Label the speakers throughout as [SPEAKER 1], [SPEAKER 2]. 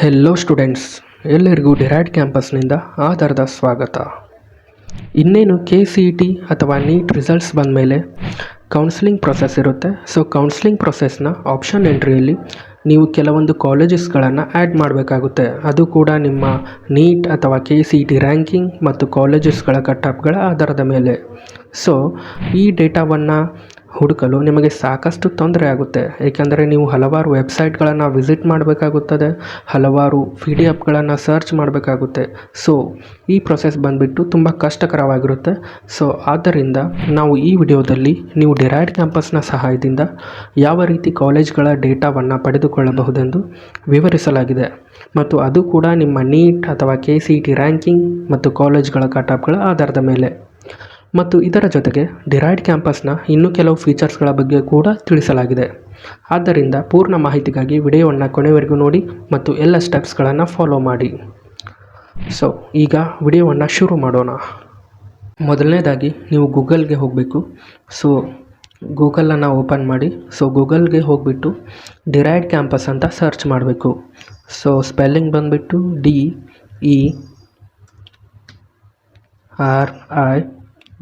[SPEAKER 1] Hello students ಎಲ್ಲರಿಗೂ derived ಕ್ಯಾಂಪಸ್ನಿಂದ ಆಧಾರದ ಸ್ವಾಗತ. ಇನ್ನೇನು ಕೆ ಸಿ ಇ ಟಿ ಅಥವಾ ನೀಟ್ ರಿಸಲ್ಟ್ಸ್ ಬಂದ ಮೇಲೆ ಕೌನ್ಸಿಲಿಂಗ್ ಪ್ರೊಸೆಸ್ ಇರುತ್ತೆ ಸೊ ಕೌನ್ಸಿಲಿಂಗ್ ಪ್ರೊಸೆಸ್ನ ಆಪ್ಷನ್ ಎಂಟ್ರಿಯಲ್ಲಿ ನೀವು ಕೆಲವೊಂದು ಕಾಲೇಜಸ್ಗಳನ್ನು ಆ್ಯಡ್ ಮಾಡಬೇಕಾಗುತ್ತೆ. ಅದು ಕೂಡ ನಿಮ್ಮ ನೀಟ್ ಅಥವಾ K C E T ranking ಮತ್ತು ಕಾಲೇಜಸ್ಗಳ ಕಟ್ಟಪ್ಗಳ ಆಧಾರದ ಮೇಲೆ. ಸೊ ಈ ಡೇಟಾವನ್ನು ಹುಡುಕಲು ನಿಮಗೆ ಸಾಕಷ್ಟು ತೊಂದರೆ ಆಗುತ್ತೆ. ಏಕೆಂದರೆ ನೀವು ಹಲವಾರು ವೆಬ್ಸೈಟ್ಗಳನ್ನು ವಿಸಿಟ್ ಮಾಡಬೇಕಾಗುತ್ತದೆ, ಹಲವಾರು ಪಿ ಡಿ ಎಫ್ಗಳನ್ನು ಸರ್ಚ್ ಮಾಡಬೇಕಾಗುತ್ತೆ. ಸೊ, ಈ ಪ್ರೊಸೆಸ್ ಬಂದುಬಿಟ್ಟು ತುಂಬ ಕಷ್ಟಕರವಾಗಿರುತ್ತೆ. ಸೊ, ಆದ್ದರಿಂದ ನಾವು ಈ ವಿಡಿಯೋದಲ್ಲಿ ನೀವು ಡಿರೈಡ್ ಕ್ಯಾಂಪಸ್ನ ಸಹಾಯದಿಂದ ಯಾವ ರೀತಿ ಕಾಲೇಜ್ಗಳ ಡೇಟಾವನ್ನು ಪಡೆದುಕೊಳ್ಳಬಹುದೆಂದು ವಿವರಿಸಲಾಗಿದೆ. ಮತ್ತು ಅದು ಕೂಡ ನಿಮ್ಮ ನೀಟ್ ಅಥವಾ K C E T ranking ಮತ್ತು ಕಾಲೇಜ್ಗಳ ಕಟಪ್ಗಳ ಆಧಾರದ ಮೇಲೆ. ಮತ್ತು ಇದರ ಜೊತೆಗೆ ಡಿರಾಯ್ಡ್ ಕ್ಯಾಂಪಸ್ನ ಇನ್ನೂ ಕೆಲವು ಫೀಚರ್ಸ್ಗಳ ಬಗ್ಗೆ ಕೂಡ ತಿಳಿಸಲಾಗಿದೆ. ಆದ್ದರಿಂದ ಪೂರ್ಣ ಮಾಹಿತಿಗಾಗಿ ವಿಡಿಯೋವನ್ನು ಕೊನೆವರೆಗೂ ನೋಡಿ ಮತ್ತು ಎಲ್ಲ ಸ್ಟೆಪ್ಸ್ಗಳನ್ನು ಫಾಲೋ ಮಾಡಿ. ಸೊ ಈಗ ವಿಡಿಯೋವನ್ನು ಶುರು ಮಾಡೋಣ. ಮೊದಲನೇದಾಗಿ ನೀವು ಗೂಗಲ್ಗೆ ಹೋಗಬೇಕು. ಸೊ ಗೂಗಲನ್ನು ಓಪನ್ ಮಾಡಿ. ಸೊ ಗೂಗಲ್ಗೆ ಹೋಗಿಬಿಟ್ಟು ಡಿರೈಡ್ ಕ್ಯಾಂಪಸ್ ಅಂತ ಸರ್ಚ್ ಮಾಡಬೇಕು. ಸೊ ಸ್ಪೆಲ್ಲಿಂಗ್ ಬಂದುಬಿಟ್ಟು D, E, R, I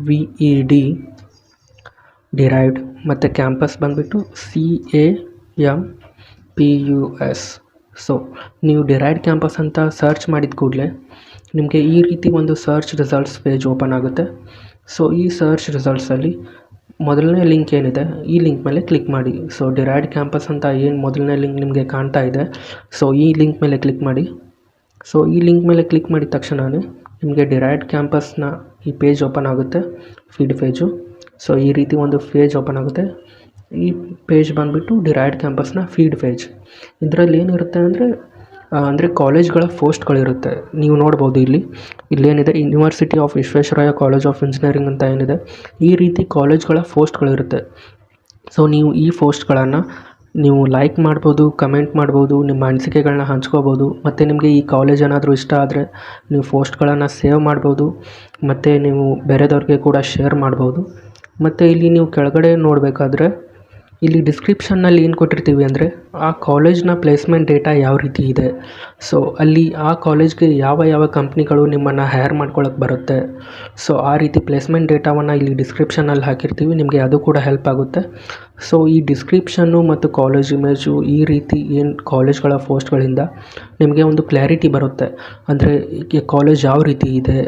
[SPEAKER 1] V E D derived ಮತ್ತು ಕ್ಯಾಂಪಸ್ ಬಂದುಬಿಟ್ಟು C A M P U S so ನೀವು ಡಿರೈಡ್ ಕ್ಯಾಂಪಸ್ ಅಂತ ಸರ್ಚ್ ಮಾಡಿದ ಕೂಡಲೇ ನಿಮಗೆ ಈ ರೀತಿ ಒಂದು ಸರ್ಚ್ ರಿಸಲ್ಟ್ಸ್ ಪೇಜ್ ಓಪನ್ ಆಗುತ್ತೆ. ಸೊ ಈ ಸರ್ಚ್ ರಿಸಲ್ಟ್ಸಲ್ಲಿ ಮೊದಲನೇ ಲಿಂಕ್ ಏನಿದೆ, ಈ ಲಿಂಕ್ ಮೇಲೆ ಕ್ಲಿಕ್ ಮಾಡಿ. ಸೊ ಡಿರೈಡ್ ಕ್ಯಾಂಪಸ್ ಅಂತ ಏನು ಮೊದಲನೇ ಲಿಂಕ್ ನಿಮಗೆ ಕಾಣ್ತಾ ಇದೆ ಸೊ ಈ ಲಿಂಕ್ ಮೇಲೆ ಕ್ಲಿಕ್ ಮಾಡಿ. ಸೊ ಈ ಲಿಂಕ್ ಮೇಲೆ ಕ್ಲಿಕ್ ಮಾಡಿದ ತಕ್ಷಣವೇ ನಿಮಗೆ ಡಿರೈಡ್ ಕ್ಯಾಂಪಸ್ನ ಈ ಪೇಜ್ ಓಪನ್ ಆಗುತ್ತೆ, ಫೀಡ್ ಪೇಜು. ಸೊ, ಈ ರೀತಿ ಒಂದು ಪೇಜ್ ಓಪನ್ ಆಗುತ್ತೆ. ಈ ಪೇಜ್ ಬಂದುಬಿಟ್ಟು ಡಿರೈಡ್ ಕ್ಯಾಂಪಸ್ನ ಫೀಡ್ ಪೇಜ್. ಇದರಲ್ಲಿ ಏನಿರುತ್ತೆ ಅಂದರೆ ಅಂದರೆ ಕಾಲೇಜ್ಗಳ ಪೋಸ್ಟ್ಗಳಿರುತ್ತೆ. ನೀವು ನೋಡ್ಬೋದು ಇಲ್ಲಿ. ಇಲ್ಲೇನಿದೆ university of Visvesvaraya college of engineering ಅಂತ ಏನಿದೆ. ಈ ರೀತಿ ಕಾಲೇಜ್ಗಳ ಪೋಸ್ಟ್ಗಳಿರುತ್ತೆ. ಸೊ, ನೀವು ಈ ಪೋಸ್ಟ್ಗಳನ್ನು ನೀವು ಲೈಕ್ ಮಾಡ್ಬೋದು ಕಮೆಂಟ್ ಮಾಡ್ಬೋದು, ನಿಮ್ಮ ಅನಿಸಿಕೆಗಳನ್ನ ಹಂಚ್ಕೋಬೋದು, ಮತ್ತು ನಿಮಗೆ ಈ ಕಾಲೇಜ್ ಏನಾದರೂ ಇಷ್ಟ ಆದರೆ ನೀವು ಪೋಸ್ಟ್ಗಳನ್ನು ಸೇವ್ ಮಾಡ್ಬೋದು, ಮತ್ತು ನೀವು ಬೇರೆದವ್ರಿಗೆ ಕೂಡ ಶೇರ್ ಮಾಡ್ಬೋದು. ಮತ್ತು ಇಲ್ಲಿ ನೀವು ಕೆಳಗಡೆ ನೋಡಬೇಕಾದ್ರೆ ಇಲ್ಲಿ ಡಿಸ್ಕ್ರಿಪ್ಷನ್ನಲ್ಲಿ ಏನು ಕೊಟ್ಟಿರ್ತೀವಿ ಅಂದರೆ ಆ ಕಾಲೇಜ್ನ ಪ್ಲೇಸ್ಮೆಂಟ್ ಡೇಟಾ ಯಾವ ರೀತಿ ಇದೆ. ಸೊ ಅಲ್ಲಿ ಆ ಕಾಲೇಜ್ಗೆ ಯಾವ ಯಾವ ಕಂಪ್ನಿಗಳು ನಿಮ್ಮನ್ನು ಹೈರ್ ಮಾಡ್ಕೊಳಕ್ಕೆ ಬರುತ್ತೆ. ಸೊ ಆ ರೀತಿ ಪ್ಲೇಸ್ಮೆಂಟ್ ಡೇಟಾವನ್ನು ಇಲ್ಲಿ ಡಿಸ್ಕ್ರಿಪ್ಷನಲ್ಲಿ ಹಾಕಿರ್ತೀವಿ, ನಿಮಗೆ ಅದು ಕೂಡ ಹೆಲ್ಪ್ ಆಗುತ್ತೆ. ಸೊ ಈ ಡಿಸ್ಕ್ರಿಪ್ಷನ್ನು ಮತ್ತು ಕಾಲೇಜ್ ಇಮೇಜು ಈ ರೀತಿ ಏನು ಕಾಲೇಜ್ಗಳ ಪೋಸ್ಟ್ಗಳಿಂದ ನಿಮಗೆ ಒಂದು ಕ್ಲಾರಿಟಿ ಬರುತ್ತೆ. ಅಂದರೆ ಕಾಲೇಜ್ ಯಾವ ರೀತಿ ಇದೆ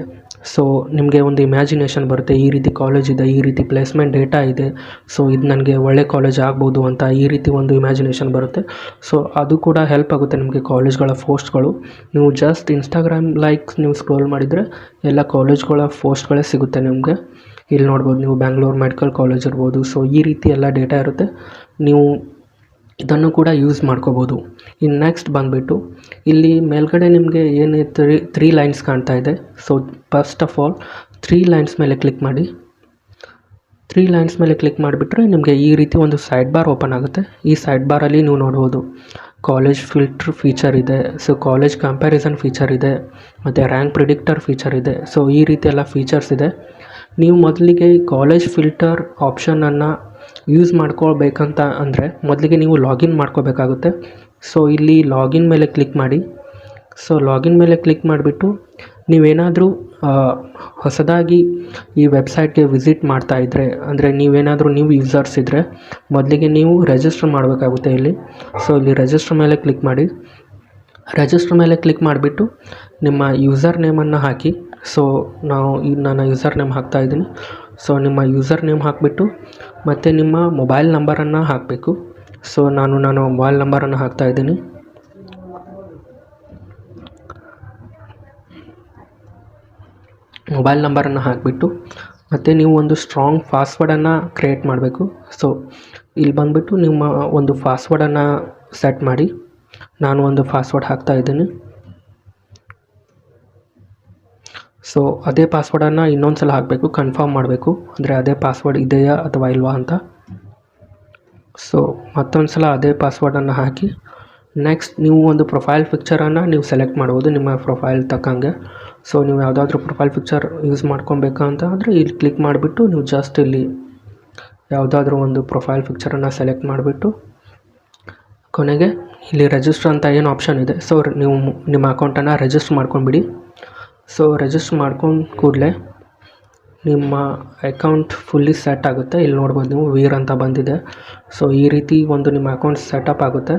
[SPEAKER 1] ಸೊ ನಿಮಗೆ ಒಂದು ಇಮ್ಯಾಜಿನೇಷನ್ ಬರುತ್ತೆ, ಈ ರೀತಿ ಕಾಲೇಜ್ ಇದೆ, ಈ ರೀತಿ ಪ್ಲೇಸ್ಮೆಂಟ್ ಡೇಟಾ ಇದೆ. ಸೊ ಇದು ನನಗೆ ಒಳ್ಳೆ ಕಾಲೇಜ್ ಆಗ್ಬೋದು ಅಂತ ಈ ರೀತಿ ಒಂದು ಇಮ್ಯಾಜಿನೇಷನ್ ಬರುತ್ತೆ. ಸೊ ಅದು ಕೂಡ ಹೆಲ್ಪ್ ಆಗುತ್ತೆ ನಿಮಗೆ ಕಾಲೇಜ್ಗಳ ಪೋಸ್ಟ್ಗಳು ನೀವು ಜಸ್ಟ್ ಇನ್ಸ್ಟಾಗ್ರಾಮ್ ಲೈಕ್ಸ್ ನೀವು ಸ್ಕ್ರೋಲ್ ಮಾಡಿದರೆ ಎಲ್ಲ ಕಾಲೇಜ್ಗಳ ಪೋಸ್ಟ್ಗಳೇ ಸಿಗುತ್ತೆ ನಿಮಗೆ. ಇಲ್ಲಿ ನೋಡ್ಬೋದು ನೀವು ಬ್ಯಾಂಗ್ಳೂರ್ ಮೆಡಿಕಲ್ ಕಾಲೇಜ್ ಇರ್ಬೋದು. ಸೊ ಈ ರೀತಿ ಎಲ್ಲ ಡೇಟಾ ಇರುತ್ತೆ. ನೀವು ಇದನ್ನು ಕೂಡ ಯೂಸ್ ಮಾಡ್ಕೋಬೋದು. ಇನ್ನು ನೆಕ್ಸ್ಟ್ ಬಂದುಬಿಟ್ಟು, ಇಲ್ಲಿ ಮೇಲ್ಗಡೆ ನಿಮಗೆ ಏನು ತ್ರೀ ತ್ರೀ ಲೈನ್ಸ್ ಕಾಣ್ತಾ ಇದೆ. So first of all three lines ಮೇಲೆ ಕ್ಲಿಕ್ ಮಾಡಿ. ತ್ರೀ ಲೈನ್ಸ್ ಮೇಲೆ ಕ್ಲಿಕ್ ಮಾಡಿಬಿಟ್ರೆ ನಿಮಗೆ ಈ ರೀತಿ ಒಂದು ಸೈಡ್ ಬಾರ್ ಓಪನ್ ಆಗುತ್ತೆ. ಈ ಸೈಡ್ ಬಾರಲ್ಲಿ ನೀವು ನೋಡ್ಬೋದು ಕಾಲೇಜ್ ಫಿಲ್ಟ್ರ್ ಫೀಚರ್ ಇದೆ. ಸೊ ಕಾಲೇಜ್ ಕಂಪ್ಯಾರಿಸನ್ ಫೀಚರ್ ಇದೆ. ಮತ್ತು ರ್ಯಾಂಕ್ ಪ್ರಿಡಿಕ್ಟರ್ ಫೀಚರ್ ಇದೆ. ಸೊ ಈ ರೀತಿ ಎಲ್ಲ ಫೀಚರ್ಸ್ ಇದೆ. ನೀವು ಮೊದಲಿಗೆ ಕಾಲೇಜ್ ಫಿಲ್ಟರ್ ಆಪ್ಷನನ್ನು ಯೂಸ್ ಮಾಡ್ಕೊಳ್ಬೇಕಂತ ಅಂದರೆ ಮೊದಲಿಗೆ ನೀವು ಲಾಗಿನ್ ಮಾಡ್ಕೋಬೇಕಾಗುತ್ತೆ. ಸೊ ಇಲ್ಲಿ ಲಾಗಿನ್ ಮೇಲೆ ಕ್ಲಿಕ್ ಮಾಡಿ. ಸೊ ಲಾಗಿನ್ ಮೇಲೆ ಕ್ಲಿಕ್ ಮಾಡಿಬಿಟ್ಟು ನೀವೇನಾದರೂ ಹೊಸದಾಗಿ ಈ ವೆಬ್ಸೈಟ್ಗೆ ವಿಸಿಟ್ ಮಾಡ್ತಾ ಇದ್ದರೆ ಅಂದರೆ ನೀವೇನಾದರೂ ನೀವು ಯೂಸರ್ಸ್ ಇದ್ದರೆ ಮೊದಲಿಗೆ ನೀವು ರಿಜಿಸ್ಟರ್ ಮಾಡಬೇಕಾಗುತ್ತೆ ಇಲ್ಲಿ. ಸೊ ಇಲ್ಲಿ ರಿಜಿಸ್ಟರ್ ಮೇಲೆ ಕ್ಲಿಕ್ ಮಾಡಿ. ರಿಜಿಸ್ಟರ್ ಮೇಲೆ ಕ್ಲಿಕ್ ಮಾಡಿಬಿಟ್ಟು ನಿಮ್ಮ ಯೂಸರ್ ನೇಮನ್ನು ಹಾಕಿ. ಸೊ ನಾವು ನನ್ನ ನಾನು ಯೂಸರ್ ನೇಮ್ ಹಾಕ್ತಾ ಇದ್ದೀನಿ. ಸೊ ನಿಮ್ಮ ಯೂಸರ್ ನೇಮ್ ಹಾಕಿಬಿಟ್ಟು ಮತ್ತು ನಿಮ್ಮ ಮೊಬೈಲ್ ನಂಬರನ್ನು ಹಾಕಬೇಕು. ಸೊ ನಾನು ನಾನು ಮೊಬೈಲ್ ನಂಬರನ್ನು ಹಾಕ್ತಾ ಇದ್ದೀನಿ. ಮೊಬೈಲ್ ನಂಬರನ್ನು ಹಾಕಿಬಿಟ್ಟು, ಮತ್ತು ನೀವು ಒಂದು ಸ್ಟ್ರಾಂಗ್ ಪಾಸ್ವರ್ಡನ್ನು ಕ್ರಿಯೇಟ್ ಮಾಡಬೇಕು. ಸೊ ಇಲ್ಲಿ ಬಂದುಬಿಟ್ಟು ನಿಮ್ಮ ಒಂದು ಪಾಸ್ವರ್ಡನ್ನು ಸೆಟ್ ಮಾಡಿ, ನಾನು ಒಂದು ಪಾಸ್ವರ್ಡ್ ಹಾಕ್ತಾ ಇದ್ದೀನಿ. ಸೊ ಅದೇ ಪಾಸ್ವರ್ಡನ್ನು ಇನ್ನೊಂದು ಸಲ ಹಾಕಬೇಕು ಕನ್ಫರ್ಮ್ ಮಾಡಬೇಕು. ಅಂದರೆ ಅದೇ ಪಾಸ್ವರ್ಡ್ ಇದೆಯಾ ಅಥವಾ ಇಲ್ವಾ ಅಂತ. ಸೊ ಮತ್ತೊಂದು ಸಲ ಅದೇ ಪಾಸ್ವರ್ಡನ್ನು ಹಾಕಿ ನೆಕ್ಸ್ಟ್ ನೀವು ಒಂದು ಪ್ರೊಫೈಲ್ ಪಿಕ್ಚರನ್ನು ನೀವು ಸೆಲೆಕ್ಟ್ ಮಾಡ್ಬೋದು, ನಿಮ್ಮ ಪ್ರೊಫೈಲ್ ತಕ್ಕಂಗೆ. ಸೊ ನೀವು ಯಾವುದಾದ್ರೂ ಪ್ರೊಫೈಲ್ ಪಿಕ್ಚರ್ ಯೂಸ್ ಮಾಡ್ಕೊಬೇಕಂತ ಅಂದರೆ ಇಲ್ಲಿ ಕ್ಲಿಕ್ ಮಾಡಿಬಿಟ್ಟು ನೀವು ಜಸ್ಟ್ ಇಲ್ಲಿ ಯಾವುದಾದ್ರೂ ಒಂದು ಪ್ರೊಫೈಲ್ ಪಿಕ್ಚರನ್ನು ಸೆಲೆಕ್ಟ್ ಮಾಡಿಬಿಟ್ಟು, ಕೊನೆಗೆ ಇಲ್ಲಿ ರಿಜಿಸ್ಟರ್ ಅಂತ ಏನು ಆಪ್ಷನ್ ಇದೆ. ಸೊ ನೀವು ನಿಮ್ಮ ಅಕೌಂಟನ್ನು ರಿಜಿಸ್ಟರ್ ಮಾಡ್ಕೊಂಡ್ಬಿಡಿ. ಸೊ ರಿಜಿಸ್ಟರ್ ಮಾಡ್ಕೊಂಡು ಕೂಡಲೇ ನಿಮ್ಮ ಅಕೌಂಟ್ ಫುಲ್ಲಿ ಸೆಟ್ ಆಗುತ್ತೆ. ಇಲ್ಲಿ ನೋಡ್ಬೋದು ನೀವು ವೀರ್ ಅಂತ ಬಂದಿದೆ. ಸೊ ಈ ರೀತಿ ಒಂದು ನಿಮ್ಮ ಅಕೌಂಟ್ ಸೆಟಪ್ ಆಗುತ್ತೆ.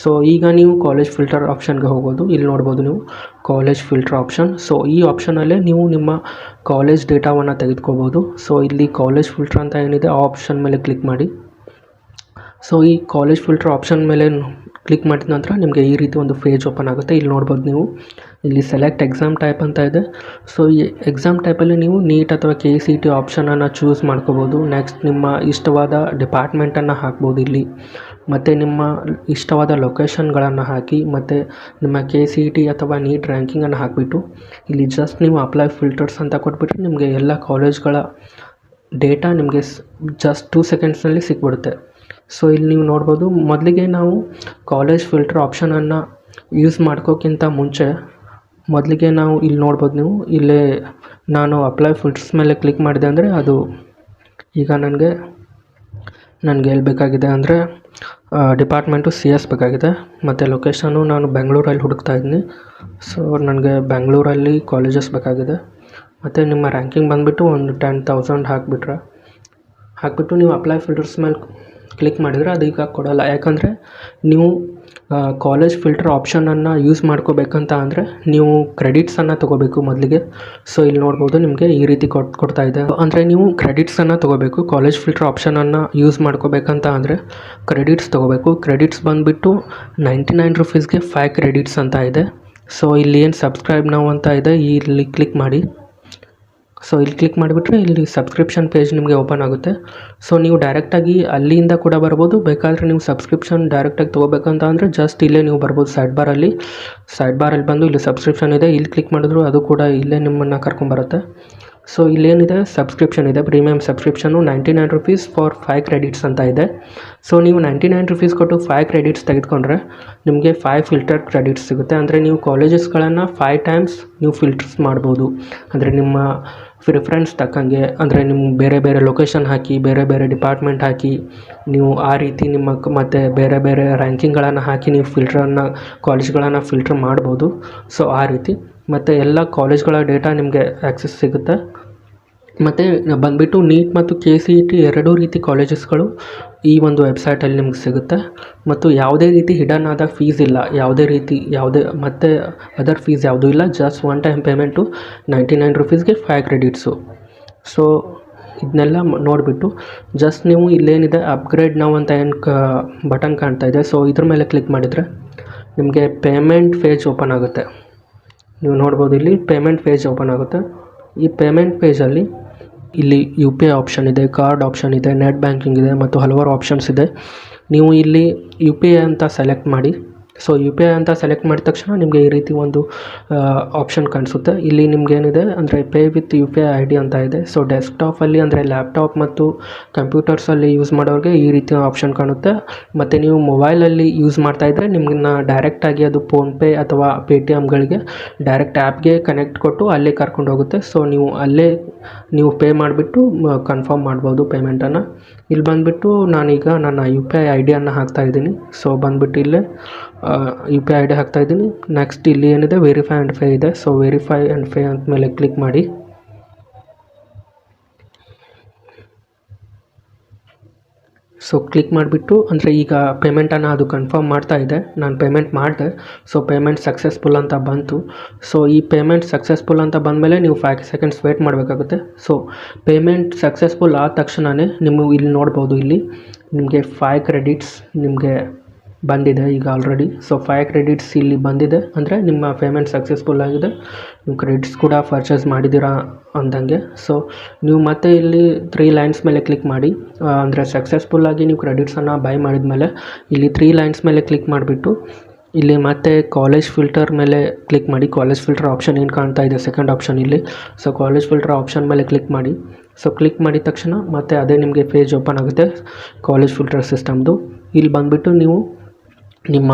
[SPEAKER 1] ಸೊ ಈಗ ನೀವು ಕಾಲೇಜ್ ಫಿಲ್ಟರ್ ಆಪ್ಷನ್ಗೆ ಹೋಗೋದು. ಇಲ್ಲಿ ನೋಡ್ಬೋದು ನೀವು ಕಾಲೇಜ್ ಫಿಲ್ಟರ್ ಆಪ್ಷನ್ ಸೊ ಈ ಆಪ್ಷನಲ್ಲೇ ನೀವು ನಿಮ್ಮ ಕಾಲೇಜ್ ಡೇಟಾವನ್ನು ತೆಗೆದುಕೋಬೋದು. ಸೊ ಇಲ್ಲಿ ಕಾಲೇಜ್ ಫಿಲ್ಟರ್ ಅಂತ ಏನಿದೆ, ಆ ಆಪ್ಷನ್ ಮೇಲೆ ಕ್ಲಿಕ್ ಮಾಡಿ. ಸೊ ಈ ಕಾಲೇಜ್ ಫಿಲ್ಟರ್ ಆಪ್ಷನ್ ಮೇಲೆ ಕ್ಲಿಕ್ ಮಾಡಿದ ನಂತರ ನಿಮಗೆ ಈ ರೀತಿ ಒಂದು ಪೇಜ್ ಓಪನ್ ಆಗುತ್ತೆ. ಇಲ್ಲಿ ನೋಡ್ಬೋದು ನೀವು ಇಲ್ಲಿ ಸೆಲೆಕ್ಟ್ ಎಕ್ಸಾಮ್ ಟೈಪ್ ಅಂತ ಇದೆ. ಸೊ ಈ ಎಕ್ಸಾಮ್ ಟೈಪಲ್ಲಿ ನೀವು ನೀಟ್ ಅಥವಾ ಕೆ ಸಿ ಟಿ ಆಪ್ಷನನ್ನು ಚೂಸ್ ಮಾಡ್ಕೋಬೋದು. ನೆಕ್ಸ್ಟ್ ನಿಮ್ಮ ಇಷ್ಟವಾದ ಡಿಪಾರ್ಟ್ಮೆಂಟನ್ನು ಹಾಕ್ಬೋದು ಇಲ್ಲಿ. ಮತ್ತು ನಿಮ್ಮ ಇಷ್ಟವಾದ ಲೊಕೇಶನ್ಗಳನ್ನು ಹಾಕಿ, ಮತ್ತು ನಿಮ್ಮ ಕೆ ಸಿ ಟಿ ಅಥವಾ ನೀಟ್ ರ್ಯಾಂಕಿಂಗನ್ನು ಹಾಕಿಬಿಟ್ಟು, ಇಲ್ಲಿ ಜಸ್ಟ್ ನೀವು ಅಪ್ಲೈ ಫಿಲ್ಟರ್ಸ್ ಅಂತ ಕೊಟ್ಬಿಟ್ರೆ ನಿಮಗೆ ಎಲ್ಲ ಕಾಲೇಜ್ಗಳ ಡೇಟಾ ನಿಮಗೆ ಜಸ್ಟ್ ಟೂ ಸೆಕೆಂಡ್ಸ್ನಲ್ಲಿ ಸಿಕ್ಬಿಡುತ್ತೆ. ಸೊ ಇಲ್ಲಿ ನೀವು ನೋಡ್ಬೋದು, ಮೊದಲಿಗೆ ನಾವು ಕಾಲೇಜ್ ಫಿಲ್ಟರ್ ಆಪ್ಷನನ್ನು ಯೂಸ್ ಮಾಡ್ಕೋಕ್ಕಿಂತ ಮುಂಚೆ ಮೊದಲಿಗೆ ನಾವು ಇಲ್ಲಿ ನೋಡ್ಬೋದು ನೀವು. ಇಲ್ಲೇ ನಾನು ಅಪ್ಲೈ ಫಿಲ್ಟರ್ಸ್ ಮೇಲೆ ಕ್ಲಿಕ್ ಮಾಡಿದೆ ಅಂದರೆ ಅದು ಈಗ ನನಗೆ ನನಗೆ ಎಲ್ಲಿ ಬೇಕಾಗಿದೆ ಅಂದರೆ ಡಿಪಾರ್ಟ್ಮೆಂಟು ಸಿ ಎಸ್ ಬೇಕಾಗಿದೆ. ಮತ್ತು ಲೊಕೇಶನು ನಾನು ಬೆಂಗಳೂರಲ್ಲಿ ಹುಡುಕ್ತಾ ಇದ್ದೀನಿ. ಸೊ ನನಗೆ ಬೆಂಗಳೂರಲ್ಲಿ ಕಾಲೇಜಸ್ ಬೇಕಾಗಿದೆ. ಮತ್ತು ನಿಮ್ಮ ರ್ಯಾಂಕಿಂಗ್ ಬಂದುಬಿಟ್ಟು ಒಂದು ಟೆನ್ ತೌಸಂಡ್ ಹಾಕಿಬಿಟ್ರೆ. ಹಾಕಿಬಿಟ್ಟು ನೀವು ಅಪ್ಲೈ ಫಿಲ್ಟರ್ಸ್ ಮೇಲೆ ಕ್ಲಿಕ್ ಮಾಡಿದರೆ ಅದು ಈಗ ಕೊಡೋಲ್ಲ. ಯಾಕಂದರೆ ನೀವು ಕಾಲೇಜ್ ಫಿಲ್ಟರ್ ಆಪ್ಷನನ್ನು ಯೂಸ್ ಮಾಡ್ಕೋಬೇಕಂತ ಅಂದರೆ ನೀವು ಕ್ರೆಡಿಟ್ಸನ್ನು ತೊಗೋಬೇಕು ಮೊದಲಿಗೆ. ಸೊ ಇಲ್ಲಿ ನೋಡ್ಬೋದು ನಿಮಗೆ ಈ ರೀತಿ ಕೊಟ್ಟು ಕೊಡ್ತಾ ಇದೆ. ಅಂದರೆ ನೀವು ಕ್ರೆಡಿಟ್ಸನ್ನು ತೊಗೋಬೇಕು ಕಾಲೇಜ್ ಫಿಲ್ಟರ್ ಆಪ್ಷನನ್ನು ಯೂಸ್ ಮಾಡ್ಕೋಬೇಕಂತ ಅಂದರೆ ಕ್ರೆಡಿಟ್ಸ್ ತೊಗೋಬೇಕು. ಕ್ರೆಡಿಟ್ಸ್ ಬಂದುಬಿಟ್ಟು ನೈಂಟಿ ನೈನ್ ರುಪೀಸ್ಗೆ ಫೈವ್ ಕ್ರೆಡಿಟ್ಸ್ ಅಂತ ಇದೆ. ಸೊ ಇಲ್ಲಿ ಏನು ಸಬ್ಸ್ಕ್ರೈಬ್ ನಾವು ಅಂತ ಇದೆ, ಇಲ್ಲಿ ಕ್ಲಿಕ್ ಮಾಡಿ. ಸೊ ಇಲ್ಲಿ ಕ್ಲಿಕ್ ಮಾಡಿಬಿಟ್ರೆ ಇಲ್ಲಿ ಸಬ್ಸ್ಕ್ರಿಪ್ಷನ್ ಪೇಜ್ ನಿಮಗೆ ಓಪನ್ ಆಗುತ್ತೆ. ಸೊ ನೀವು ಡೈರೆಕ್ಟಾಗಿ ಅಲ್ಲಿಂದ ಕೂಡ ಬರ್ಬೋದು. ಬೇಕಾದರೆ ನೀವು ಸಬ್ಸ್ಕ್ರಿಪ್ಷನ್ ಡೈರೆಕ್ಟಾಗಿ ತೊಗೋಬೇಕಂತ ಅಂದರೆ ಜಸ್ಟ್ ಇಲ್ಲೇ ನೀವು ಬರ್ಬೋದು ಸೈಡ್ ಬಾರಲ್ಲಿ ಸೈಡ್ ಬಾರಲ್ಲಿ ಬಂದು ಇಲ್ಲಿ ಸಬ್ಸ್ಕ್ರಿಪ್ಷನ್ ಇದೆ. ಇಲ್ಲಿ ಕ್ಲಿಕ್ ಮಾಡಿದ್ರು ಅದು ಕೂಡ ಇಲ್ಲೇ ನಿಮ್ಮನ್ನು ಕರ್ಕೊಂಬರುತ್ತೆ ಸೊ ಇಲ್ಲೇನಿದೆ? ಸಬ್ಸ್ಕ್ರಿಪ್ಷನ್ ಇದೆ. Premium subscription ninety nine rupees for five credits ಅಂತ ಇದೆ. ಸೊ ನೀವು ನೈಂಟಿ ನೈನ್ ರುಪೀಸ್ ಕೊಟ್ಟು ಫೈವ್ ಕ್ರೆಡಿಟ್ಸ್ ತೆಗೆದುಕೊಂಡ್ರೆ ನಿಮಗೆ ಫೈವ್ ಫಿಲ್ಟರ್ ಕ್ರೆಡಿಟ್ಸ್ ಸಿಗುತ್ತೆ. ಅಂದರೆ ನೀವು ಕಾಲೇಜಸ್ಗಳನ್ನು ಫೈವ್ ಟೈಮ್ಸ್ ನೀವು ಫಿಲ್ಟರ್ಸ್ ಮಾಡ್ಬೋದು. ಅಂದರೆ ನಿಮ್ಮ ಪ್ರಿಫರೆನ್ಸ್ ತಕ್ಕಂಗೆ ಅಂದರೆ ನಿಮ್ಮ ಬೇರೆ ಬೇರೆ ಲೊಕೇಶನ್ ಹಾಕಿ, ಬೇರೆ ಬೇರೆ ಡಿಪಾರ್ಟ್ಮೆಂಟ್ ಹಾಕಿ, ನೀವು ಆ ರೀತಿ ನಿಮ್ಮ ಮತ್ತು ಬೇರೆ ಬೇರೆ ರ್ಯಾಂಕಿಂಗ್ಗಳನ್ನು ಹಾಕಿ, ನೀವು ಫಿಲ್ಟ್ರನ್ನು ಕಾಲೇಜ್ಗಳನ್ನು ಫಿಲ್ಟ್ರ್ ಮಾಡ್ಬೋದು. ಸೊ ಆ ರೀತಿ. ಮತ್ತು ಎಲ್ಲ ಕಾಲೇಜ್ಗಳ ಡೇಟಾ ನಿಮಗೆ ಆ್ಯಕ್ಸೆಸ್ ಸಿಗುತ್ತೆ. ಮತ್ತು ಬಂದುಬಿಟ್ಟು ನೀಟ್ ಮತ್ತು ಕೆ ಸಿ ಇ ಟಿ ಎರಡೂ ರೀತಿ ಕಾಲೇಜಸ್ಗಳು ಈ ಒಂದು ವೆಬ್ಸೈಟಲ್ಲಿ ನಿಮ್ಗೆ ಸಿಗುತ್ತೆ. ಮತ್ತು ಯಾವುದೇ ರೀತಿ ಹಿಡನ್ ಆದ ಫೀಸ್ ಇಲ್ಲ. ಯಾವುದೇ ರೀತಿ ಯಾವುದೇ ಮತ್ತು ಅದರ್ ಫೀಸ್ ಯಾವುದೂ ಇಲ್ಲ. Just one time payment ninety nine ರುಪೀಸ್ಗೆ five credits so ಇದನ್ನೆಲ್ಲ ನೋಡಿಬಿಟ್ಟು ಜಸ್ಟ್ ನೀವು ಇಲ್ಲೇನಿದೆ ಅಪ್ಗ್ರೇಡ್ ನಾವು ಅಂತ ಏನು ಕ ಬಟನ್ ಕಾಣ್ತಾ ಇದೆ. ಸೊ ಇದ್ರ ಮೇಲೆ ಕ್ಲಿಕ್ ಮಾಡಿದರೆ ನಿಮಗೆ ಪೇಮೆಂಟ್ ಪೇಜ್ ಓಪನ್ ಆಗುತ್ತೆ. ನೀವು ನೋಡ್ಬೋದು ಇಲ್ಲಿ ಪೇಮೆಂಟ್ ಪೇಜ್ ಓಪನ್ ಆಗುತ್ತೆ. ಈ ಪೇಮೆಂಟ್ ಪೇಜಲ್ಲಿ ಇಲ್ಲಿ ಯು ಪಿ ಐ ಆಪ್ಷನ್ ಇದೆ ಕಾರ್ಡ್ ಆಪ್ಷನ್ ಇದೆ ನೆಟ್ ಬ್ಯಾಂಕಿಂಗ್ ಇದೆ, ಮತ್ತು ಹಲವಾರು ಆಪ್ಷನ್ಸ್ ಇದೆ. ನೀವು ಇಲ್ಲಿ ಯು ಪಿ ಐ ಅಂತ ಸೆಲೆಕ್ಟ್ ಮಾಡಿ. ಸೊ ಯು ಪಿ ಐ ಅಂತ ಸೆಲೆಕ್ಟ್ ಮಾಡಿದ ತಕ್ಷಣ ನಿಮಗೆ ಈ ರೀತಿ ಒಂದು ಆಪ್ಷನ್ ಕಾಣಿಸುತ್ತೆ. ಇಲ್ಲಿ ನಿಮ್ಗೆ ಏನಿದೆ ಅಂದರೆ pay with U P I I D ಅಂತ ಇದೆ. ಸೊ ಡೆಸ್ಕ್ಟಾಪಲ್ಲಿ ಅಂದರೆ ಲ್ಯಾಪ್ಟಾಪ್ ಮತ್ತು ಕಂಪ್ಯೂಟರ್ಸಲ್ಲಿ ಯೂಸ್ ಮಾಡೋರಿಗೆ ಈ ರೀತಿ ಆಪ್ಷನ್ ಕಾಣುತ್ತೆ. ಮತ್ತು ನೀವು ಮೊಬೈಲಲ್ಲಿ ಯೂಸ್ ಮಾಡ್ತಾ ಇದ್ದರೆ ನಿಮ್ಮನ್ನ ಡೈರೆಕ್ಟಾಗಿ ಅದು ಫೋನ್ಪೇ ಅಥವಾ ಪೇ ಟಿ ಎಮ್ಗಳಿಗೆ ಡೈರೆಕ್ಟ್ ಆ್ಯಪ್ಗೆ ಕನೆಕ್ಟ್ ಕೊಟ್ಟು ಅಲ್ಲೇ ಕರ್ಕೊಂಡು ಹೋಗುತ್ತೆ. ಸೊ ನೀವು ಅಲ್ಲೇ ನೀವು ಪೇ ಮಾಡಿಬಿಟ್ಟು ಕನ್ಫರ್ಮ್ ಮಾಡ್ಬೋದು ಪೇಮೆಂಟನ್ನು ಇಲ್ಲಿ ಬಂದುಬಿಟ್ಟು ನಾನೀಗ ನನ್ನ ಯು ಪಿ ಐ ಐ ಡಿಯನ್ನು ಹಾಕ್ತಾಯಿದ್ದೀನಿ ಸೊ ಬಂದುಬಿಟ್ಟು ಇಲ್ಲೇ ಯು ಪಿ ಐ ಡಿ ಹಾಕ್ತಾಯಿದ್ದೀನಿ ನೆಕ್ಸ್ಟ್ ಇಲ್ಲಿ ಏನಿದೆ? ವೆರಿಫೈ ಆ್ಯಂಡ್ ಫೇ ಇದೆ. ಸೊ ವೆರಿಫೈ ಆ್ಯಂಡ್ ಫೇ ಅಂತ ಮೇಲೆ ಕ್ಲಿಕ್ ಮಾಡಿ. ಸೊ ಕ್ಲಿಕ್ ಮಾಡಿಬಿಟ್ಟು, ಅಂದರೆ ಈಗ ಪೇಮೆಂಟನ್ನು ಅದು ಕನ್ಫರ್ಮ್ ಮಾಡ್ತಾ ಇದೆ. ನಾನು ಪೇಮೆಂಟ್ ಮಾಡಿದೆ. ಸೊ ಪೇಮೆಂಟ್ ಸಕ್ಸಸ್ಫುಲ್ ಅಂತ ಬಂತು. ಸೊ ಈ ಪೇಮೆಂಟ್ ಸಕ್ಸಸ್ಫುಲ್ ಅಂತ ಬಂದಮೇಲೆ ನೀವು ಫೈವ್ ಸೆಕೆಂಡ್ಸ್ ವೇಟ್ ಮಾಡಬೇಕಾಗುತ್ತೆ. ಸೊ ಪೇಮೆಂಟ್ ಸಕ್ಸಸ್ಫುಲ್ ಆದ ತಕ್ಷಣವೇ ನೀವು ಇಲ್ಲಿ ನೋಡ್ಬೋದು ಇಲ್ಲಿ. ನಿಮಗೆ ಫೈವ್ ಕ್ರೆಡಿಟ್ಸ್ ನಿಮಗೆ ಬಂದಿದೆ. ಈಗ ಆಲ್ರೆಡಿ ಸೊ ಫೈವ್ ಕ್ರೆಡಿಟ್ಸ್ ಇಲ್ಲಿ ಬಂದಿದೆ. ಅಂದರೆ ನಿಮ್ಮ ಪೇಮೆಂಟ್ ಸಕ್ಸಸ್ಫುಲ್ ಆಗಿದೆ. ನೀವು ಕ್ರೆಡಿಟ್ಸ್ ಕೂಡ ಪರ್ಚೇಸ್ ಮಾಡಿದ್ದೀರಾ ಅಂದಂಗೆ. ಸೊ ನೀವು ಮತ್ತೆ ಇಲ್ಲಿ ತ್ರೀ ಲೈನ್ಸ್ ಮೇಲೆ ಕ್ಲಿಕ್ ಮಾಡಿ. ಅಂದರೆ ಸಕ್ಸಸ್ಫುಲ್ಲಾಗಿ ನೀವು ಕ್ರೆಡಿಟ್ಸನ್ನು ಬೈ ಮಾಡಿದ ಮೇಲೆ ಇಲ್ಲಿ ತ್ರೀ ಲೈನ್ಸ್ ಮೇಲೆ ಕ್ಲಿಕ್ ಮಾಡಿಬಿಟ್ಟು ಇಲ್ಲಿ ಮತ್ತೆ ಕಾಲೇಜ್ ಫಿಲ್ಟರ್ ಮೇಲೆ ಕ್ಲಿಕ್ ಮಾಡಿ. ಕಾಲೇಜ್ ಫಿಲ್ಟರ್ ಆಪ್ಷನ್ ಏನು ಕಾಣ್ತಾ ಇದೆ? ಸೆಕೆಂಡ್ ಆಪ್ಷನ್ ಇಲ್ಲಿ. ಸೊ ಕಾಲೇಜ್ ಫಿಲ್ಟರ್ ಆಪ್ಷನ್ ಮೇಲೆ ಕ್ಲಿಕ್ ಮಾಡಿ. ಸೊ ಕ್ಲಿಕ್ ಮಾಡಿದ ತಕ್ಷಣ ಮತ್ತೆ ಅದೇ ನಿಮಗೆ ಪೇಜ್ ಓಪನ್ ಆಗುತ್ತೆ. ಕಾಲೇಜ್ ಫಿಲ್ಟರ್ ಸಿಸ್ಟಮ್ದು ಇಲ್ಲಿ ಬಂದುಬಿಟ್ಟು ನೀವು ನಿಮ್ಮ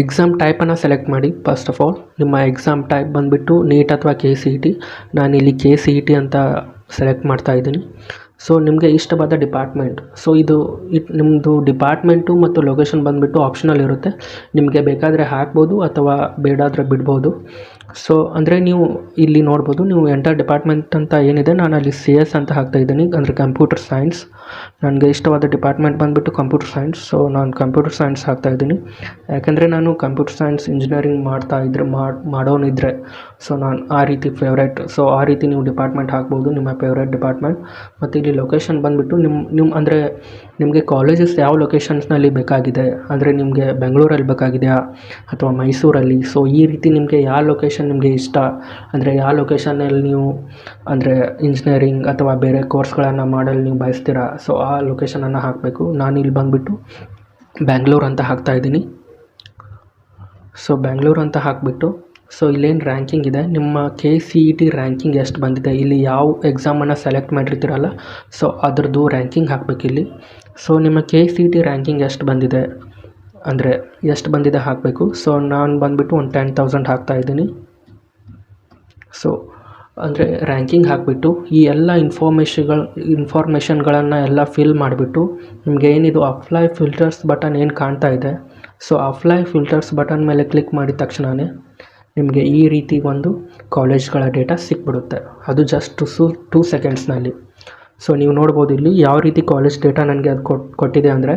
[SPEAKER 1] ಎಕ್ಸಾಮ್ ಟೈಪನ್ನು ಸೆಲೆಕ್ಟ್ ಮಾಡಿ ಫಸ್ಟ್ ಆಫ್ ಆಲ್ ನಿಮ್ಮ ಎಕ್ಸಾಮ್ ಟೈಪ್ ಬಂದುಬಿಟ್ಟು ನೀಟ್ ಅಥವಾ ಕೆ ಸಿ ಇ ಟಿ ನಾನಿಲ್ಲಿ ಕೆ ಸಿ ಇ ಟಿ ಅಂತ ಸೆಲೆಕ್ಟ್ ಮಾಡ್ತಾ ಇದ್ದೀನಿ. ಸೊ ನಿಮಗೆ ಇಷ್ಟವಾದ ಡಿಪಾರ್ಟ್ಮೆಂಟ್ ಸೊ ಇದು ಇಟ್ ನಿಮ್ಮದು ಡಿಪಾರ್ಟ್ಮೆಂಟು ಮತ್ತು ಲೊಕೇಶನ್ ಬಂದುಬಿಟ್ಟು ಆಪ್ಷನಲ್ ಇರುತ್ತೆ. ನಿಮಗೆ ಬೇಕಾದರೆ ಹಾಕ್ಬೋದು ಅಥವಾ ಬೇಡಾದರೆ ಬಿಡ್ಬೋದು. ಸೊ ಅಂದರೆ ನೀವು ಇಲ್ಲಿ ನೋಡ್ಬೋದು, ನೀವು ಎಂಟರ್ ಡಿಪಾರ್ಟ್ಮೆಂಟ್ ಅಂತ ಏನಿದೆ, ನಾನು ಅಲ್ಲಿ ಸಿ ಎಸ್ ಅಂತ ಹಾಕ್ತಾ ಇದ್ದೀನಿ. ಅಂದರೆ ಕಂಪ್ಯೂಟರ್ ಸೈನ್ಸ್ ನನಗೆ ಇಷ್ಟವಾದ ಡಿಪಾರ್ಟ್ಮೆಂಟ್ ಬಂದುಬಿಟ್ಟು ಕಂಪ್ಯೂಟರ್ ಸೈನ್ಸ್ ಸೊ ನಾನು ಕಂಪ್ಯೂಟರ್ ಸೈನ್ಸ್ ಹಾಕ್ತಾ ಇದ್ದೀನಿ. ಯಾಕೆಂದರೆ ನಾನು ಕಂಪ್ಯೂಟರ್ ಸೈನ್ಸ್ ಇಂಜಿನಿಯರಿಂಗ್ ಮಾಡ್ತಾ ಇದ್ರೆ ಮಾಡೋನಿದ್ರೆ ಸೊ ನಾನು ಆ ರೀತಿ ಫೇವ್ರೇಟ್ ಸೊ ಆ ರೀತಿ ನೀವು ಡಿಪಾರ್ಟ್ಮೆಂಟ್ ಹಾಕ್ಬೋದು, ನಿಮ್ಮ ಫೇವ್ರೇಟ್ ಡಿಪಾರ್ಟ್ಮೆಂಟ್ ಮತ್ತು ಇಲ್ಲಿ ಲೊಕೇಶನ್ ಬಂದುಬಿಟ್ಟು ನಿಮ್ಮ ನಿಮ್ಮ ಅಂದರೆ ನಿಮಗೆ ಕಾಲೇಜಸ್ ಯಾವ ಲೊಕೇಶನ್ಸ್ನಲ್ಲಿ ಬೇಕಾಗಿದೆ? ಅಂದರೆ ನಿಮಗೆ ಬೆಂಗಳೂರಲ್ಲಿ ಬೇಕಾಗಿದೆಯಾ? ಅಥವಾ ಮೈಸೂರಲ್ಲಿ? ಸೊ ಈ ರೀತಿ ನಿಮಗೆ ಯಾವ ಲೊಕೇಶನ್ ನಿಮಗೆ ಇಷ್ಟ? ಅಂದರೆ ಯಾವ ಲೊಕೇಶನಲ್ಲಿ ನೀವು ಅಂದರೆ ಇಂಜಿನಿಯರಿಂಗ್ ಅಥವಾ ಬೇರೆ ಕೋರ್ಸ್ಗಳನ್ನು ಮಾಡಲು ನೀವು ಬಯಸ್ತೀರಾ? ಸೊ ಆ ಲೊಕೇಶನನ್ನು ಹಾಕಬೇಕು. ನಾನು ಇಲ್ಲಿ ಬಂದುಬಿಟ್ಟು ಬ್ಯಾಂಗ್ಳೂರ್ ಅಂತ ಹಾಕ್ತಾ ಇದ್ದೀನಿ. ಸೊ ಬ್ಯಾಂಗ್ಳೂರ್ ಅಂತ ಹಾಕಿಬಿಟ್ಟು ಸೊ ಇಲ್ಲೇನು ರ್ಯಾಂಕಿಂಗ್ ಇದೆ. ನಿಮ್ಮ K C E T ranking ಎಷ್ಟು ಬಂದಿದೆ? ಇಲ್ಲಿ ಯಾವ ಎಕ್ಸಾಮನ್ನು ಸೆಲೆಕ್ಟ್ ಮಾಡಿರ್ತೀರಲ್ಲ? ಸೊ ಅದರದ್ದು ರ್ಯಾಂಕಿಂಗ್ ಹಾಕ್ಬೇಕು ಇಲ್ಲಿ. ಸೊ ನಿಮ್ಮ K C E T ranking ಎಷ್ಟು ಬಂದಿದೆ? ಅಂದರೆ ಎಷ್ಟು ಬಂದಿದೆ ಹಾಕಬೇಕು? ಸೊ ನಾನು ಬಂದುಬಿಟ್ಟು ಒಂದು ಟೆನ್ ತೌಸಂಡ್ ಹಾಕ್ತಾ ಇದ್ದೀನಿ. ಸೊ ಅಂದರೆ ರ್ಯಾಂಕಿಂಗ್ ಹಾಕಿಬಿಟ್ಟು ಈ ಎಲ್ಲ ಇನ್ಫಾರ್ಮೇಷನ್ಗಳು ಇನ್ಫಾರ್ಮೇಷನ್ಗಳನ್ನು ಎಲ್ಲ ಫಿಲ್ ಮಾಡಿಬಿಟ್ಟು ನಿಮಗೆ ಏನಿದು ಅಪ್ಲೈ ಫಿಲ್ಟರ್ಸ್ ಬಟನ್ ಏನು ಕಾಣ್ತಾ ಇದೆ? ಸೊ ಅಪ್ಲೈ ಫಿಲ್ಟರ್ಸ್ ಬಟನ್ ಮೇಲೆ ಕ್ಲಿಕ್ ಮಾಡಿದ ತಕ್ಷಣವೇ ನಿಮಗೆ ಈ ರೀತಿ ಒಂದು ಕಾಲೇಜ್ಗಳ ಡೇಟಾ ಸಿಕ್ಬಿಡುತ್ತೆ. ಅದು ಜಸ್ಟ್ ಟು ಸು ಟೂ ಸೆಕೆಂಡ್ಸ್ನಲ್ಲಿ ಸೊ ನೀವು ನೋಡ್ಬೋದು ಇಲ್ಲಿ ಯಾವ ರೀತಿ ಕಾಲೇಜ್ ಡೇಟಾ ನನಗೆ ಅದು ಕೊಟ್ಟು ಕೊಟ್ಟಿದೆ ಅಂದರೆ,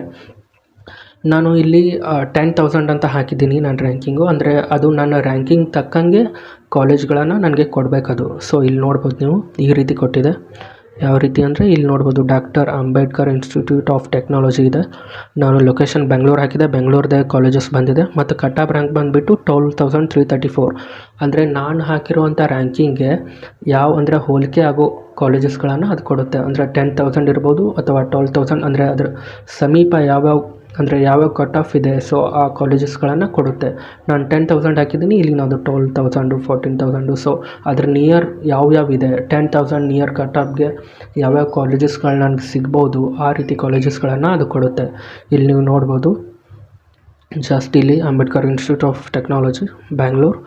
[SPEAKER 1] ನಾನು ಇಲ್ಲಿ ಟೆನ್ ತೌಸಂಡ್ ಅಂತ ಹಾಕಿದ್ದೀನಿ ನನ್ನ ರ್ಯಾಂಕಿಂಗು ಅಂದರೆ, ಅದು ನನ್ನ ರ್ಯಾಂಕಿಂಗ್ ತಕ್ಕಂಗೆ ಕಾಲೇಜ್ಗಳನ್ನು ನನಗೆ ಕೊಡಬೇಕದು. ಸೊ ಇಲ್ಲಿ ನೋಡ್ಬೋದು ನೀವು ಈ ರೀತಿ ಕೊಟ್ಟಿದೆ. ಯಾವ ರೀತಿ ಅಂದರೆ ಇಲ್ಲಿ ನೋಡ್ಬೋದು doctor Ambedkar institute of technology ಇದೆ. ನಾನು ಲೊಕೇಶನ್ ಬೆಂಗಳೂರು ಹಾಕಿದೆ. ಬೆಂಗಳೂರದೇ ಕಾಲೇಜಸ್ ಬಂದಿದೆ. ಮತ್ತು ಕಟ್ ಆಫ್ ರ್ಯಾಂಕ್ ಬಂದುಬಿಟ್ಟು twelve thousand three thirty four ಅಂದರೆ ನಾನು ಹಾಕಿರುವಂಥ ರ್ಯಾಂಕಿಂಗ್ಗೆ ಯಾವ ಅಂದರೆ ಹೋಲಿಕೆ ಆಗೋ ಕಾಲೇಜಸ್ಗಳನ್ನು ಅದು ಕೊಡುತ್ತೆ. ಅಂದರೆ ಟೆನ್ ತೌಸಂಡ್ ಇರ್ಬೋದು ಅಥವಾ ಟ್ವೆಲ್ ತೌಸಂಡ್ ಅಂದರೆ ಅದ್ರ ಸಮೀಪ ಯಾವ್ಯಾವ ಅಂದರೆ ಯಾವ್ಯಾವ ಕಟ್ ಆಫ್ ಇದೆ ಸೊ ಆ ಕಾಲೇಜಸ್ಗಳನ್ನು ಕೊಡುತ್ತೆ. ನಾನು ಟೆನ್ ತೌಸಂಡ್ ಹಾಕಿದ್ದೀನಿ ಇಲ್ಲಿ ನಾವು twelve thousand fourteen thousand so ಅದ್ರ ನಿಯರ್ ಯಾವ್ಯಾವ ಇದೆ? ಟೆನ್ ತೌಸಂಡ್ ನಿಯರ್ ಕಟ್ ಆಫ್ಗೆ ಯಾವ್ಯಾವ ಕಾಲೇಜಸ್ಗಳು ನನಗೆ ಸಿಗ್ಬೋದು, ಆ ರೀತಿ ಕಾಲೇಜಸ್ಗಳನ್ನು ಅದು ಕೊಡುತ್ತೆ. ಇಲ್ಲಿ ನೀವು ನೋಡ್ಬೋದು ಜಸ್ಟ್ ಇಲ್ಲಿ Ambedkar institute of technology Bangalore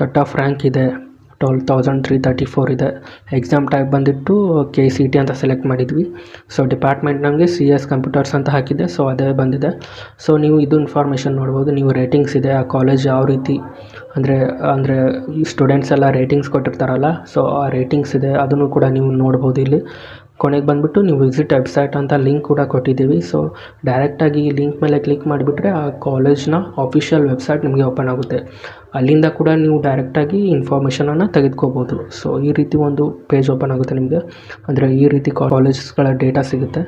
[SPEAKER 1] cut off rank ಇದೆ. Twelve thousand three thirty four ಇದೆ. ಎಕ್ಸಾಮ್ ಟೈಪ್ ಬಂದಿಟ್ಟು ಕೆ ಸಿ ಟಿ ಅಂತ ಸೆಲೆಕ್ಟ್ ಮಾಡಿದ್ವಿ. ಸೊ ಡಿಪಾರ್ಟ್ಮೆಂಟ್ ನಮಗೆ ಸಿ ಎಸ್ ಕಂಪ್ಯೂಟರ್ಸ್ ಅಂತ ಹಾಕಿದೆ. ಸೊ ಅದೇ ಬಂದಿದೆ. ಸೊ ನೀವು ಇದು ಇನ್ಫಾರ್ಮೇಷನ್ ನೋಡ್ಬೋದು. ನೀವು ರೇಟಿಂಗ್ಸ್ ಇದೆ, ಆ ಕಾಲೇಜ್ ಯಾವ ರೀತಿ, ಅಂದರೆ ಅಂದರೆ ಸ್ಟೂಡೆಂಟ್ಸ್ ಎಲ್ಲ ರೇಟಿಂಗ್ಸ್ ಕೊಟ್ಟಿರ್ತಾರಲ್ಲ ಸೊ ಆ ರೇಟಿಂಗ್ಸ್ ಇದೆ, ಅದನ್ನು ಕೂಡ ನೀವು ನೋಡ್ಬೋದು ಇಲ್ಲಿ. ಕೊನೆಗೆ ಬಂದುಬಿಟ್ಟು ನೀವು ವಿಸಿಟ್ ವೆಬ್ಸೈಟ್ ಅಂತ ಲಿಂಕ್ ಕೂಡ ಕೊಟ್ಟಿದ್ದೀವಿ. ಸೊ ಡೈರೆಕ್ಟಾಗಿ ಈ ಲಿಂಕ್ ಮೇಲೆ ಕ್ಲಿಕ್ ಮಾಡಿಬಿಟ್ರೆ ಆ ಕಾಲೇಜ್ನ ಆಫಿಷಿಯಲ್ ವೆಬ್ಸೈಟ್ ನಿಮಗೆ ಓಪನ್ ಆಗುತ್ತೆ. ಅಲ್ಲಿಂದ ಕೂಡ ನೀವು ಡೈರೆಕ್ಟಾಗಿ ಇನ್ಫಾರ್ಮೇಷನನ್ನು ತೆಗೆದುಕೋಬೋದು. ಸೊ ಈ ರೀತಿ ಒಂದು ಪೇಜ್ ಓಪನ್ ಆಗುತ್ತೆ ನಿಮಗೆ. ಅಂದರೆ ಈ ರೀತಿ ಕಾಲೇಜಸ್ಗಳ ಡೇಟಾ ಸಿಗುತ್ತೆ.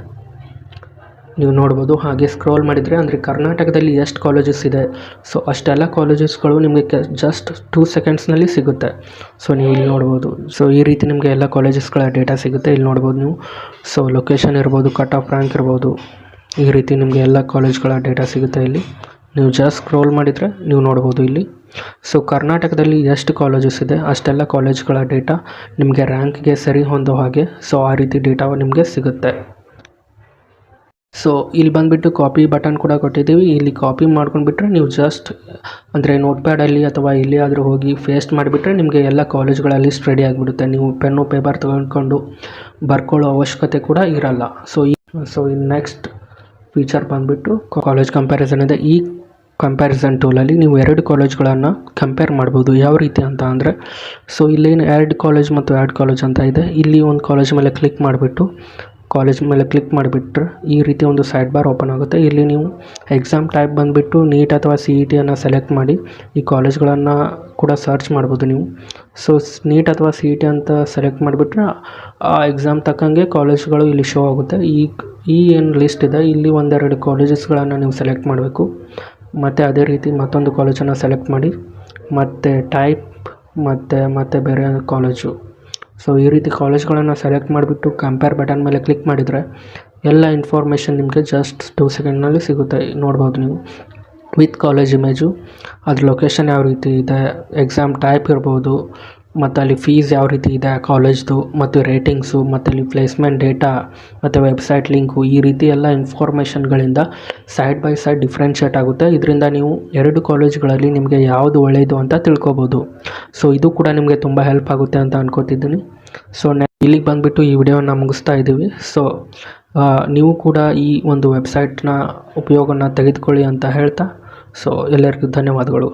[SPEAKER 1] ನೀವು ನೋಡ್ಬೋದು. ಹಾಗೆ ಸ್ಕ್ರೋಲ್ ಮಾಡಿದರೆ ಅಂದರೆ ಕರ್ನಾಟಕದಲ್ಲಿ ಎಷ್ಟು ಕಾಲೇಜಸ್ ಇದೆ. ಸೊ ಅಷ್ಟೆಲ್ಲ ಕಾಲೇಜಸ್ಗಳು ನಿಮಗೆ ಕೆ ಜಸ್ಟ್ ಟೂ ಸೆಕೆಂಡ್ಸ್ನಲ್ಲಿ ಸಿಗುತ್ತೆ. ಸೊ ನೀವು ಇಲ್ಲಿ ನೋಡ್ಬೋದು. ಸೊ ಈ ರೀತಿ ನಿಮಗೆ ಎಲ್ಲ ಕಾಲೇಜಸ್ಗಳ ಡೇಟಾ ಸಿಗುತ್ತೆ. ಇಲ್ಲಿ ನೋಡ್ಬೋದು ನೀವು. ಸೊ ಲೊಕೇಶನ್ ಇರ್ಬೋದು ಕಟ್ ಆಫ್ ರ್ಯಾಂಕ್ ಇರ್ಬೋದು. ಈ ರೀತಿ ನಿಮಗೆ ಎಲ್ಲ ಕಾಲೇಜ್ಗಳ ಡೇಟಾ ಸಿಗುತ್ತೆ ಇಲ್ಲಿ. ನೀವು ಜಸ್ಟ್ ಸ್ಕ್ರೋಲ್ ಮಾಡಿದರೆ ನೀವು ನೋಡ್ಬೋದು ಇಲ್ಲಿ. ಸೊ ಕರ್ನಾಟಕದಲ್ಲಿ ಎಷ್ಟು ಕಾಲೇಜಸ್ ಇದೆ, ಅಷ್ಟೆಲ್ಲ ಕಾಲೇಜ್ಗಳ ಡೇಟಾ ನಿಮಗೆ ರ್ಯಾಂಕ್ಗೆ ಸರಿ ಹೊಂದೋ ಹಾಗೆ. ಸೊ ಆ ರೀತಿ ಡೇಟಾ ನಿಮಗೆ ಸಿಗುತ್ತೆ. ಸೊ ಇಲ್ಲಿ ಬಂದುಬಿಟ್ಟು ಕಾಪಿ ಬಟನ್ ಕೂಡ ಕೊಟ್ಟಿದ್ದೀವಿ. ಇಲ್ಲಿ ಕಾಪಿ ಮಾಡ್ಕೊಂಡ್ಬಿಟ್ರೆ ನೀವು ಜಸ್ಟ್ ಅಂದರೆ ನೋಟ್ಪ್ಯಾಡಲ್ಲಿ ಅಥವಾ ಇಲ್ಲಿ ಆದರೂ ಹೋಗಿ ಫೇಸ್ಟ್ ಮಾಡಿಬಿಟ್ರೆ ನಿಮಗೆ ಎಲ್ಲ ಕಾಲೇಜ್ಗಳಲ್ಲಿ ರೆಡಿ ಆಗಿಬಿಡುತ್ತೆ. ನೀವು ಪೆನ್ನು ಪೇಪರ್ ತೊಗೊಂಡ್ಕೊಂಡು ಬರ್ಕೊಳ್ಳೋ ಅವಶ್ಯಕತೆ ಕೂಡ ಇರಲ್ಲ. ಸೊ ಈ ಸೊ ಈ ನೆಕ್ಸ್ಟ್ ಫೀಚರ್ ಬಂದುಬಿಟ್ಟು ಕಾಲೇಜ್ ಕಂಪ್ಯಾರಿಸನ್ ಇದೆ. ಈ ಕಂಪ್ಯಾರಿಸನ್ ಟೂಲಲ್ಲಿ ನೀವು ಎರಡು ಕಾಲೇಜ್ಗಳನ್ನು ಕಂಪೇರ್ ಮಾಡ್ಬೋದು. ಯಾವ ರೀತಿ ಅಂತ ಅಂದರೆ ಸೊ ಇಲ್ಲೇನು ಎರಡು ಕಾಲೇಜ್ ಮತ್ತು ಎರಡು ಕಾಲೇಜ್ ಅಂತ ಇದೆ. ಇಲ್ಲಿ ಒಂದು ಕಾಲೇಜ್ ಮೇಲೆ ಕ್ಲಿಕ್ ಮಾಡಿಬಿಟ್ಟು ಕಾಲೇಜ್ ಮೇಲೆ ಕ್ಲಿಕ್ ಮಾಡಿಬಿಟ್ರೆ ಈ ರೀತಿ ಒಂದು ಸೈಡ್ ಬಾರ್ ಓಪನ್ ಆಗುತ್ತೆ. ಇಲ್ಲಿ ನೀವು ಎಕ್ಸಾಮ್ ಟೈಪ್ ಬಂದುಬಿಟ್ಟು ನೀಟ್ ಅಥವಾ ಸಿ ಇ ಟಿಯನ್ನು ಸೆಲೆಕ್ಟ್ ಮಾಡಿ ಈ ಕಾಲೇಜ್ಗಳನ್ನು ಕೂಡ ಸರ್ಚ್ ಮಾಡ್ಬೋದು ನೀವು. ಸೊ ನೀಟ್ ಅಥವಾ ಸಿ ಇ ಟಿ ಅಂತ ಸೆಲೆಕ್ಟ್ ಮಾಡಿಬಿಟ್ರೆ ಆ ಎಕ್ಸಾಮ್ ತಕ್ಕಂಗೆ ಕಾಲೇಜ್ಗಳು ಇಲ್ಲಿ ಶೋ ಆಗುತ್ತೆ. ಈ ಈ ಏನು ಲಿಸ್ಟ್ ಇದೆ, ಇಲ್ಲಿ ಒಂದೆರಡು ಕಾಲೇಜಸ್ಗಳನ್ನು ನೀವು ಸೆಲೆಕ್ಟ್ ಮಾಡಬೇಕು. ಮತ್ತು ಅದೇ ರೀತಿ ಮತ್ತೊಂದು ಕಾಲೇಜನ್ನು ಸೆಲೆಕ್ಟ್ ಮಾಡಿ. ಮತ್ತು ಟೈಪ್ ಮತ್ತು ಮತ್ತು ಬೇರೆ ಕಾಲೇಜು ಸೊ ಈ ರೀತಿ ಕಾಲೇಜ್ಗಳನ್ನು ಸೆಲೆಕ್ಟ್ ಮಾಡಿಬಿಟ್ಟು ಕಂಪೇರ್ ಬಟನ್ ಮೇಲೆ ಕ್ಲಿಕ್ ಮಾಡಿದರೆ ಎಲ್ಲ ಇನ್ಫಾರ್ಮೇಷನ್ ನಿಮಗೆ ಜಸ್ಟ್ ಟೂ ಸೆಕೆಂಡ್ನಲ್ಲಿ ಸಿಗುತ್ತೆ. ನೋಡ್ಬೋದು ನೀವು. ವಿತ್ ಕಾಲೇಜ್ ಇಮೇಜು ಅದ್ರ ಲೊಕೇಶನ್ ಯಾವ ರೀತಿ ಇದೆ ಎಕ್ಸಾಮ್ ಟೈಪ್ ಇರ್ಬೋದು ಮತ್ತು ಅಲ್ಲಿ ಫೀಸ್ ಯಾವ ರೀತಿ ಇದೆ ಕಾಲೇಜ್ದು ಮತ್ತು ರೇಟಿಂಗ್ಸು ಮತ್ತು ಅಲ್ಲಿ ಪ್ಲೇಸ್ಮೆಂಟ್ ಡೇಟಾ ಮತ್ತು ವೆಬ್ಸೈಟ್ ಲಿಂಕು ಈ ರೀತಿ ಎಲ್ಲ ಇನ್ಫಾರ್ಮೇಷನ್ಗಳಿಂದ ಸೈಡ್ ಬೈ ಸೈಡ್ ಡಿಫ್ರೆನ್ಷಿಯೇಟ್ ಆಗುತ್ತೆ. ಇದರಿಂದ ನೀವು ಎರಡು ಕಾಲೇಜ್ಗಳಲ್ಲಿ ನಿಮಗೆ ಯಾವುದು ಒಳ್ಳೆಯದು ಅಂತ ತಿಳ್ಕೊಬೋದು. ಸೊ ಇದು ಕೂಡ ನಿಮಗೆ ತುಂಬ ಹೆಲ್ಪ್ ಆಗುತ್ತೆ ಅಂತ ಅನ್ಕೋತಿದ್ದೀನಿ. ಸೊ ಇಲ್ಲಿಗೆ ಬಂದುಬಿಟ್ಟು ಈ ವಿಡಿಯೋನ ಮುಗಿಸ್ತಾ ಇದ್ದೀವಿ ಸೊ ನೀವು ಕೂಡ ಈ ಒಂದು ವೆಬ್ಸೈಟ್ನ ಉಪಯೋಗನ ತೆಗೆದುಕೊಳ್ಳಿ ಅಂತ ಹೇಳ್ತಾ ಸೊ ಎಲ್ಲರಿಗೂ ಧನ್ಯವಾದಗಳು.